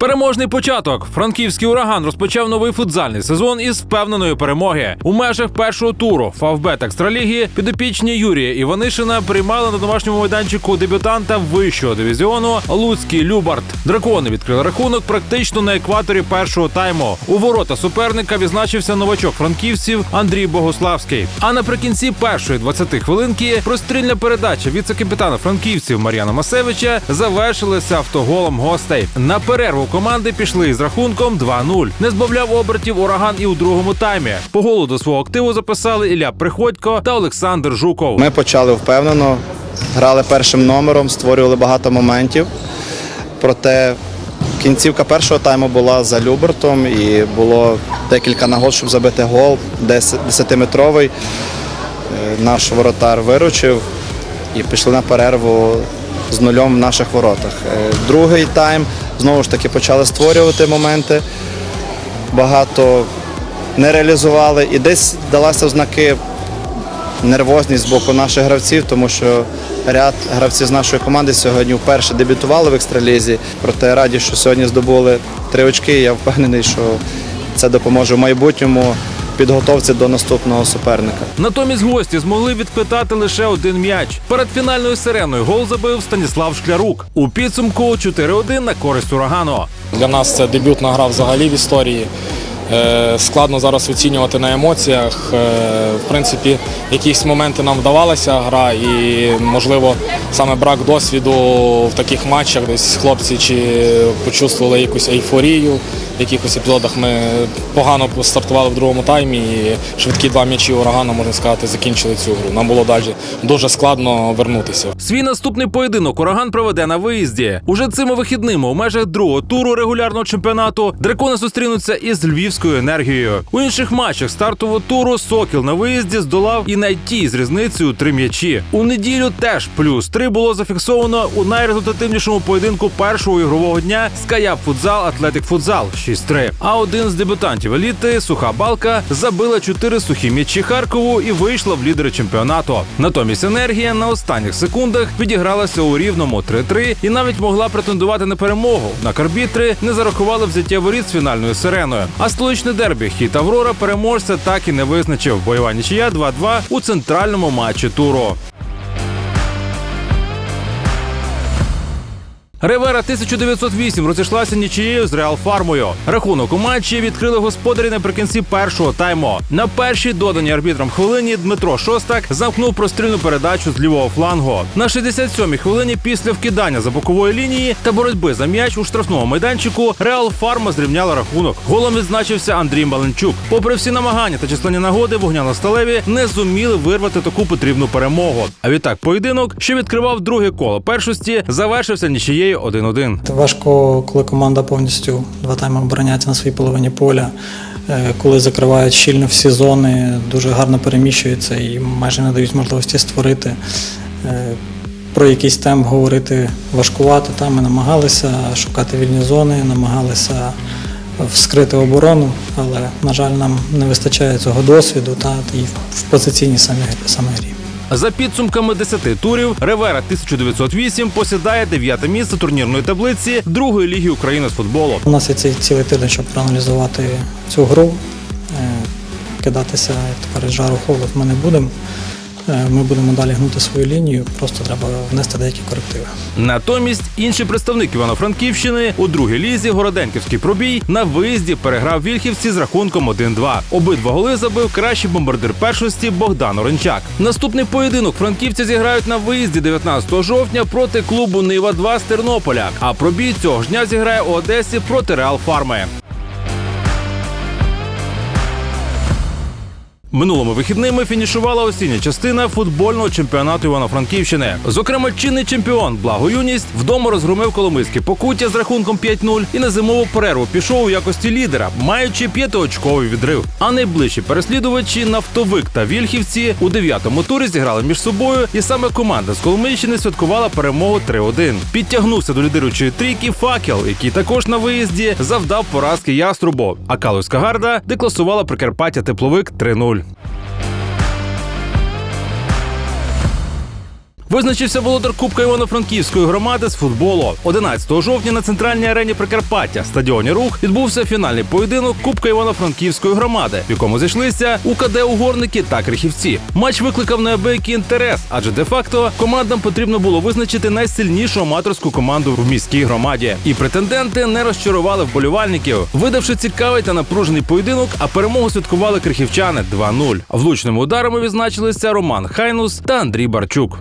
Переможний початок. Франківський ураган розпочав новий футзальний сезон із впевненої перемоги. У межах першого туру Фавбет Екстраліги підопічні Юрія Іванишина приймали на домашньому майданчику дебютанта вищого дивізіону Луцький Любард. Дракони відкрили рахунок практично на екваторі першого тайму. У ворота суперника відзначився новачок франківців Андрій Богославський. А наприкінці першої 20 хвилинки прострільна передача віце-капітана франківців Мар'яна Масевича завершилася автоголом гостей. На перерву команди пішли з рахунком 2-0. Не збавляв обертів ураган і у другому таймі. По голу до свого активу записали Ілля Приходько та Олександр Жуков. Ми почали впевнено, грали першим номером, створювали багато моментів. Проте кінцівка першого тайму була за Любертом і було декілька нагод, щоб забити гол. 10-метровий. Е, Наш воротар виручив і пішли на перерву з нульом в наших воротах. Е, Другий тайм знову ж таки почали створювати моменти. Багато не реалізували і десь далася в знаки нервозність з боку наших гравців, тому що ряд гравців з нашої команди сьогодні вперше дебютували в екстралізі. Проте раді, що сьогодні здобули три очки. Я впевнений, що це допоможе в майбутньому підготовці до наступного суперника. Натомість гості змогли відпитати лише один м'яч. Перед фінальною сиреною гол забив Станіслав Шклярук. У підсумку 4-1 на користь урагану. Для нас це дебютна гра взагалі в історії. Е, Складно зараз оцінювати на емоціях. Е, В принципі, якісь моменти нам вдавалася гра, і можливо саме брак досвіду в таких матчах, десь хлопці чи почувствували якусь ейфорію. В якихось епізодах ми погано стартували в другому таймі і швидкі два м'ячі урагана, можна сказати, закінчили цю гру. Нам було далі дуже складно вернутися. Свій наступний поєдинок ураган проведе на виїзді. Уже цими вихідними у межах другого туру регулярного чемпіонату дракони зустрінуться із львівською енергією. У інших матчах стартового туру Сокіл на виїзді здолав і найті з різницею три м'ячі. У неділю теж плюс три було зафіксовано у найрезультативнішому поєдинку першого ігрового дня Скаяп Футзал Атлетик Футзал 6-3. А один з дебютантів еліти Суха Балка забила чотири сухі м'ячі Харкову і вийшла в лідери чемпіонату. Натомість енергія на останніх секундах відігралася у рівному 3-3 і навіть могла претендувати на перемогу. На карбітри не зарахували взяття воріт з фінальною сиреною. А столичне дербі хіт Аврора переможця так і не визначив. Бойова нічия 2-2 у центральному матчі туру. Ревера 1908 розійшлася нічиєю з Реал Фармою. Рахунок у матчі відкрили господарі наприкінці першого тайму. На першій доданій арбітром хвилині Дмитро Шостак замкнув прострільну передачу з лівого флангу. На 67-й хвилині після вкидання за бокової лінії та боротьби за м'яч у штрафному майданчику Реал Фарма зрівняла рахунок. Голом відзначився Андрій Маленчук. Попри всі намагання та численні нагоди, вогняно-сталеві не зуміли вирвати таку потрібну перемогу. А відтак поєдинок, що відкривав друге коло першості, завершився нічиєю 1-1. Важко, коли команда повністю два тайми обороняється на своїй половині поля, е, коли закривають щільно всі зони, дуже гарно переміщуються і майже не дають можливості створити. Е, Про якийсь темп говорити важкувато. Там ми намагалися шукати вільні зони, намагалися вскрити оборону, але, на жаль, нам не вистачає цього досвіду та і в позиційній самій грі. За підсумками 10 турів Ревера 1908 посідає дев'яте місце турнірної таблиці другої ліги України з футболу. У нас є цей цілий тиждень, щоб проаналізувати цю гру. Е, Кидатися, кажуть, жару холод ми не будемо. Е, Ми будемо далі гнути свою лінію, просто треба внести деякі корективи. Натомість інший представник Івано-Франківщини у другій лізі Городенківський пробій на виїзді переграв Вільхівці з рахунком 1-2. Обидва голи забив кращий бомбардир першості Богдан Оренчак. Наступний поєдинок франківці зіграють на виїзді 19 жовтня проти клубу Нива 2 з Тернополя. А пробій цього ж дня зіграє у Одесі проти Реал Фарми. Минулими вихідними фінішувала осіння частина футбольного чемпіонату Івано-Франківщини. Зокрема, чинний чемпіон Благо Юність вдома розгромив Коломийське покуття з рахунком 5-0 і на зимову перерву пішов у якості лідера, маючи п'ятиочковий відрив. А найближчі переслідувачі нафтовик та вільхівці у дев'ятому турі зіграли між собою, і саме команда з Коломийщини святкувала перемогу 3-1. Підтягнувся до лідируючої трійки факел, який також на виїзді завдав поразки яструбу. А Калуська гарда декласувала Прикарпаття тепловик 3-0. Визначився володар Кубка Івано-Франківської громади з футболу. 11 жовтня на центральній арені Прикарпаття стадіоні Рух відбувся фінальний поєдинок Кубка Івано-Франківської громади, в якому зійшлися УКД Угорники та Крихівці. Матч викликав неабиякий інтерес, адже де-факто командам потрібно було визначити найсильнішу аматорську команду в міській громаді. І претенденти не розчарували вболівальників, видавши цікавий та напружений поєдинок, а перемогу святкували крихівчани 2-0. Влучними ударами відзначилися Роман Хайнус та Андрій Барчук.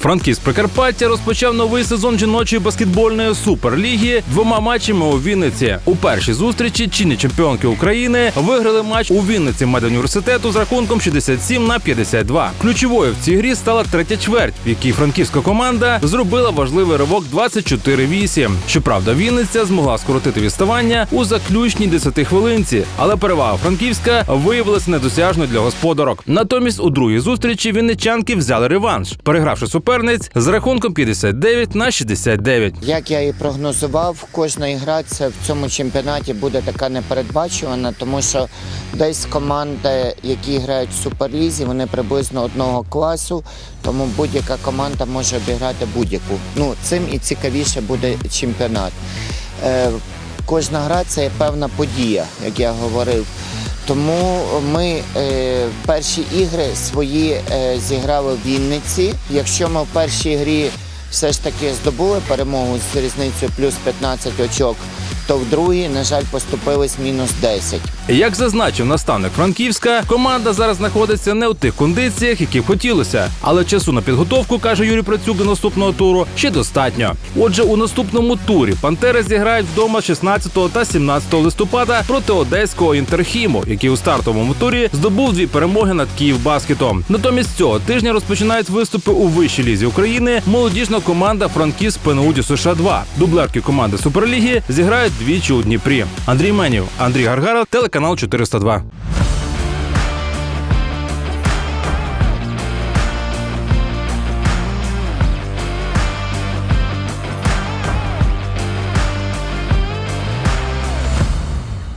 Франківськ Прикарпаття розпочав новий сезон жіночої баскетбольної суперліги двома матчами у Вінниці. У першій зустрічі чинні чемпіонки України виграли матч у Вінниці медуніверситету з рахунком 67 на 52. Ключовою в цій грі стала третя чверть, в якій франківська команда зробила важливий ривок 24-8. Щоправда, Вінниця змогла скоротити відставання у заключній 10 хвилинці, але перевага франківська виявилася недосяжною для господарок. Натомість у другій зустрічі вінничанки взяли реванш, перегравши суперниць з рахунком 59 на 69. Як я і прогнозував, кожна ігра це в цьому чемпіонаті буде така непередбачувана, тому що десь команди, які грають в суперлізі, вони приблизно одного класу, тому будь-яка команда може обіграти будь-яку. Ну цим і цікавіше буде чемпіонат. Е, кожна гра це певна подія, як я говорив. Тому ми е, перші ігри свої е, зіграли в Вінниці. Якщо ми в першій грі все ж таки здобули перемогу з різницею плюс 15 очок, то в другій, на жаль, поступились мінус 10. Як зазначив наставник Франківська, команда зараз знаходиться не у тих кондиціях, які б хотілося, але часу на підготовку, каже Юрій Працюк до наступного туру, ще достатньо. Отже, у наступному турі Пантери зіграють вдома 16 та 17 листопада проти одеського інтерхіму, який у стартовому турі здобув дві перемоги над Київбаскетом. Натомість цього тижня розпочинають виступи у вищій лізі України молодіжна команда Франківськ ПНУДі США 2 Дублерки команди Суперліги зіграють двічі у Дніпрі. Андрій Менів, Андрій Гаргара, телеканал 402.